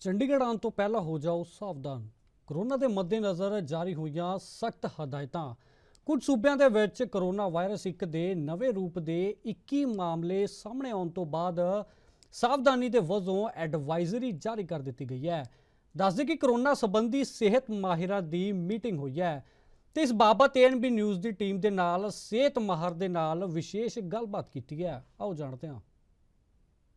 ਚੰਡੀਗੜ੍ਹ ਆਉਣ ਤੋਂ ਪਹਿਲਾਂ ਹੋ ਜਾਓ ਸਾਵਧਾਨ। ਕਰੋਨਾ ਦੇ ਮੱਦੇਨਜ਼ਰ ਜਾਰੀ ਹੋਈਆਂ ਸਖਤ ਹਦਾਇਤਾਂ। ਕੁਝ ਸੂਬਿਆਂ ਦੇ ਵਿੱਚ ਕਰੋਨਾ ਵਾਇਰਸ ਇੱਕ ਦੇ ਨਵੇਂ ਰੂਪ ਦੇ 21 ਮਾਮਲੇ ਸਾਹਮਣੇ ਆਉਣ ਤੋਂ ਬਾਅਦ ਸਾਵਧਾਨੀ ਦੇ ਵਜੋਂ ਐਡਵਾਈਜ਼ਰੀ ਜਾਰੀ ਕਰ ਦਿੱਤੀ ਗਈ ਹੈ। ਦੱਸਦੇ ਕਿ ਕਰੋਨਾ ਸੰਬੰਧੀ ਸਿਹਤ ਮਾਹਿਰਾਂ ਦੀ ਮੀਟਿੰਗ ਹੋਈ ਹੈ ਤੇ ਇਸ ਬਾਬਤ ਏਐਨਬੀ ਨਿਊਜ਼ ਦੀ ਟੀਮ ਦੇ ਨਾਲ, ਸਿਹਤ ਮਾਹਰ ਦੇ ਨਾਲ ਵਿਸ਼ੇਸ਼ ਗੱਲਬਾਤ ਕੀਤੀ ਹੈ। ਆਓ ਜਾਣਦੇ ਹਾਂ।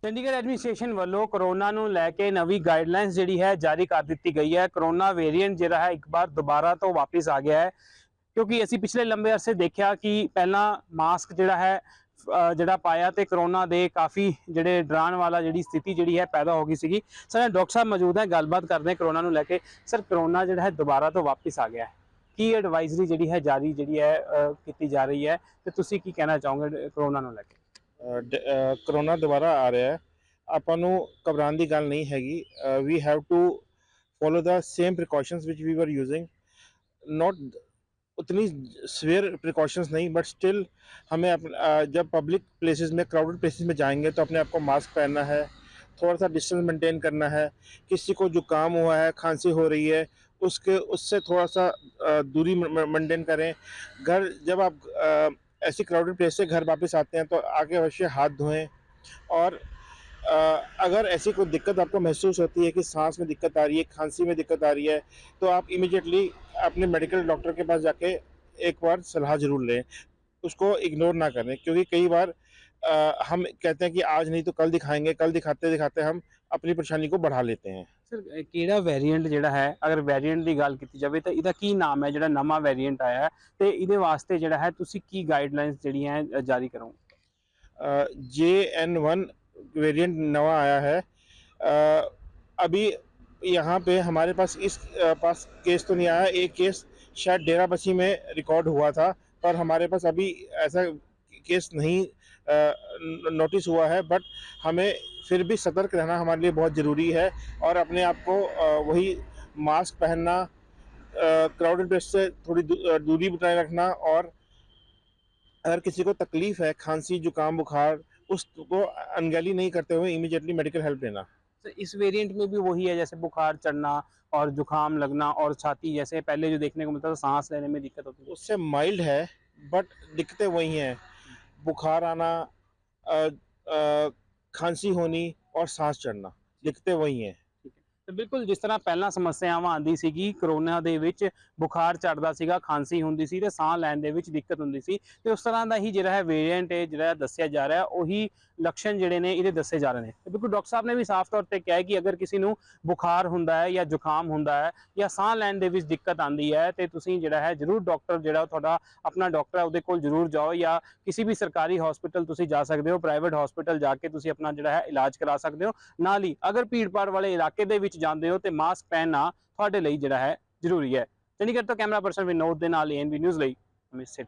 ਚੰਡੀਗੜ੍ਹ ਐਡਮਿਨਿਸਟ੍ਰੇਸ਼ਨ ਵੱਲੋਂ ਕਰੋਨਾ ਨੂੰ ਲੈ ਕੇ ਨਵੀਂ ਗਾਈਡਲਾਈਨਸ ਜਿਹੜੀ ਹੈ ਜਾਰੀ ਕਰ ਦਿੱਤੀ ਗਈ ਹੈ। ਕਰੋਨਾ ਵੇਰੀਐਂਟ ਜਿਹੜਾ ਹੈ ਇੱਕ ਵਾਰ ਦੁਬਾਰਾ ਤੋਂ ਵਾਪਸ ਆ ਗਿਆ ਹੈ। ਕਿਉਂਕਿ ਅਸੀਂ ਪਿਛਲੇ ਲੰਬੇ ਅਰਸੇ ਦੇਖਿਆ ਕਿ ਪਹਿਲਾਂ ਮਾਸਕ ਜਿਹੜਾ ਹੈ ਜਿਹੜਾ ਪਾਇਆ ਤੇ ਕਰੋਨਾ ਦੇ ਕਾਫੀ ਜਿਹੜੇ ਡਰਾਉਣ ਵਾਲਾ ਜਿਹੜੀ ਸਥਿਤੀ ਜਿਹੜੀ ਹੈ ਪੈਦਾ ਹੋ ਗਈ ਸੀਗੀ। ਸਰ, ਡਾਕਟਰ ਸਾਹਿਬ ਮੌਜੂਦ ਹੈ, ਗੱਲਬਾਤ ਕਰਦੇ ਕਰੋਨਾ ਨੂੰ ਲੈ ਕੇ। ਸਰ, ਕਰੋਨਾ ਜਿਹੜਾ ਹੈ ਦੁਬਾਰਾ ਤੋਂ ਵਾਪਸ ਆ ਗਿਆ ਹੈ। ਕੀ ਐਡਵਾਈਜ਼ਰੀ ਜਿਹੜੀ ਹੈ ਜਾਰੀ ਜਿਹੜੀ ਹੈ ਕੀਤੀ ਜਾ ਰਹੀ ਹੈ ਤੇ ਤੁਸੀਂ ਕੀ ਕਹਿਣਾ ਚਾਹੋਗੇ ਕਰੋਨਾ ਨੂੰ ਲੈ ਕੇ? ਕਰੋਨਾ ਦੁਬਾਰਾ ਆ ਰਿਹਾ ਹੈ ਆਪਾਂ ਨੂੰ ਘਬਰਾਉਣ ਦੀ ਗੱਲ ਨਹੀਂ ਹੈਗੀ we have to follow the same precautions which we were using not उतनी सवेयर प्रिकॉशंस नहीं बट स्टिल हमें अप, अ, जब पब्लिक प्लेसेस में क्राउडेड प्लेसेस में जाएंगे तो अपने आप को मास्क पहनना है थोड़ा सा डिस्टेंस मेंटेन करना है किसी को जुकाम हुआ है खांसी हो रही है उसके उससे थोड़ा सा अ, दूरी मेंटेन करें घर जब आप अ, ऐसी क्राउडेड प्लेस से घर वापस आते हैं तो आगे अवश्य हाथ धोएँ। और आ, अगर ऐसी कोई दिक्कत आपको महसूस होती है कि सांस में दिक्कत आ रही है खांसी में दिक्कत आ रही है तो आप इमिजिएटली अपने मेडिकल डॉक्टर के पास जाके एक बार सलाह ज़रूर लें। उसको इग्नोर ना करें क्योंकि कई बार अ, हम कहते हैं कि आज नहीं तो कल दिखाएंगे कल दिखाते दिखाते हम अपनी परेशानी को बढ़ा लेते हैं ਸਰ ਇਹ ਕਿਹੜਾ ਵੇਰੀਐਂਟ ਜਿਹੜਾ ਹੈ ਅਗਰ ਵੇਰੀਐਂਟ ਦੀ ਗੱਲ ਕੀਤੀ ਜਾਵੇ ਤਾਂ ਇਹਦਾ ਕੀ ਨਾਮ ਹੈ ਜਿਹੜਾ ਨਵਾਂ ਵੇਰੀਐਂਟ ਆਇਆ ਹੈ ਤੇ ਇਹਦੇ ਵਾਸਤੇ ਜਿਹੜਾ ਹੈ ਤੁਸੀਂ ਕੀ ਗਾਈਡਲਾਈਨਸ ਜਿਹੜੀਆਂ ਹੈ, ਅ, ਜਾਰੀ ਕਰੋਗੇ जे एन वन वेरियंट नवा आया है अ, अभी यहाँ पे हमारे पास इस अ, पास केस तो नहीं आया एक केस शायद डेरा बसी में रिकॉर्ड हुआ था पर हमारे पास अभी ऐसा केस नहीं नोटिस हुआ है बट हमें फिर भी सतर्क रहना हमारे लिए बहुत ज़रूरी है और अपने आप को वही मास्क पहनना क्राउडेड प्लेस से थोड़ी दूरी बनाए रखना और अगर किसी को तकलीफ़ है खांसी जुकाम बुखार उसको अनगैली नहीं करते हुए इमीडिएटली मेडिकल हेल्प लेना। तो इस वेरिएंट में भी वही है जैसे बुखार चढ़ना और जुकाम लगना और छाती जैसे पहले जो देखने को मिलता था सांस लेने में दिक्कत होती है उससे माइल्ड है बट दिक्कतें वही हैं बुखार आना खांसी होनी और सांस चढ़ना दिक्कतें वही हैं ਤੇ ਬਿਲਕੁਲ ਜਿਸ ਤਰ੍ਹਾਂ ਪਹਿਲਾਂ ਸਮੱਸਿਆਵਾਂ ਆਉਂਦੀ ਸੀਗੀ, ਕਰੋਨਾ ਦੇ ਵਿੱਚ ਬੁਖਾਰ ਚੜਦਾ ਸੀਗਾ, ਖਾਂਸੀ ਹੁੰਦੀ ਸੀ ਤੇ ਸਾਹ ਲੈਣ ਦੇ ਵਿੱਚ ਦਿੱਕਤ ਹੁੰਦੀ ਸੀ ਤੇ ਉਸ ਤਰ੍ਹਾਂ ਦਾ ਹੀ ਜਿਹੜਾ ਹੈ ਵੇਰੀਐਂਟ ਹੈ ਜਿਹੜਾ ਦੱਸਿਆ ਜਾ ਰਿਹਾ, ਉਹੀ ਲੱਛਣ ਜਿਹੜੇ ਨੇ ਇਹਦੇ ਦੱਸੇ ਜਾ ਰਹੇ ਨੇ। ਬਿਲਕੁਲ ਡਾਕਟਰ ਸਾਹਿਬ ਨੇ ਵੀ ਸਾਫ਼ ਤੌਰ ਤੇ ਕਿਹਾ ਕਿ ਅਗਰ ਕਿਸੇ ਨੂੰ ਬੁਖਾਰ ਹੁੰਦਾ ਹੈ ਜਾਂ ਜ਼ੁਕਾਮ ਹੁੰਦਾ ਹੈ ਜਾਂ ਸਾਹ ਲੈਣ ਦੇ ਵਿੱਚ ਦਿੱਕਤ ਆਉਂਦੀ ਹੈ ਤੇ ਤੁਸੀਂ ਜਿਹੜਾ ਹੈ ਜਰੂਰ ਡਾਕਟਰ ਜਿਹੜਾ ਉਹ ਤੁਹਾਡਾ ਆਪਣਾ ਡਾਕਟਰ ਹੈ ਉਹਦੇ ਕੋਲ ਜਰੂਰ ਜਾਓ ਜਾਂ ਕਿਸੇ ਵੀ ਸਰਕਾਰੀ ਹਸਪੀਟਲ ਤੁਸੀਂ ਜਾ ਸਕਦੇ ਹੋ ਪ੍ਰਾਈਵੇਟ ਹਸਪੀਟਲ ਜਾ ਕੇ ਤੁਸੀਂ ਆਪਣਾ ਜਿਹੜਾ ਹੈ ਇਲਾਜ ਕਰਾ ਸਕਦੇ ਹੋ। ਨਾਲ ਹੀ ਅਗਰ ਭੀੜਪਾੜ ਵਾਲੇ ਇਲਾਕੇ ਦੇ ਵਿੱਚ ਜਾਂਦੇ ਹੋ ਤੇ ਮਾਸਕ ਪਹਿਨਣਾ ਤੁਹਾਡੇ ਲਈ ਜਿਹੜਾ ਹੈ ਜ਼ਰੂਰੀ ਹੈ। ਚੰਡੀਗੜ੍ਹ ਤੋਂ ਕੈਮਰਾ ਪਰਸਨ ਵਿਨੋਦ ਦੇ ਨਾਲ ਏਐਨਬੀ ਨਿਊਜ਼ ਲਈ ਅਮਿਤ ਸੇਠ।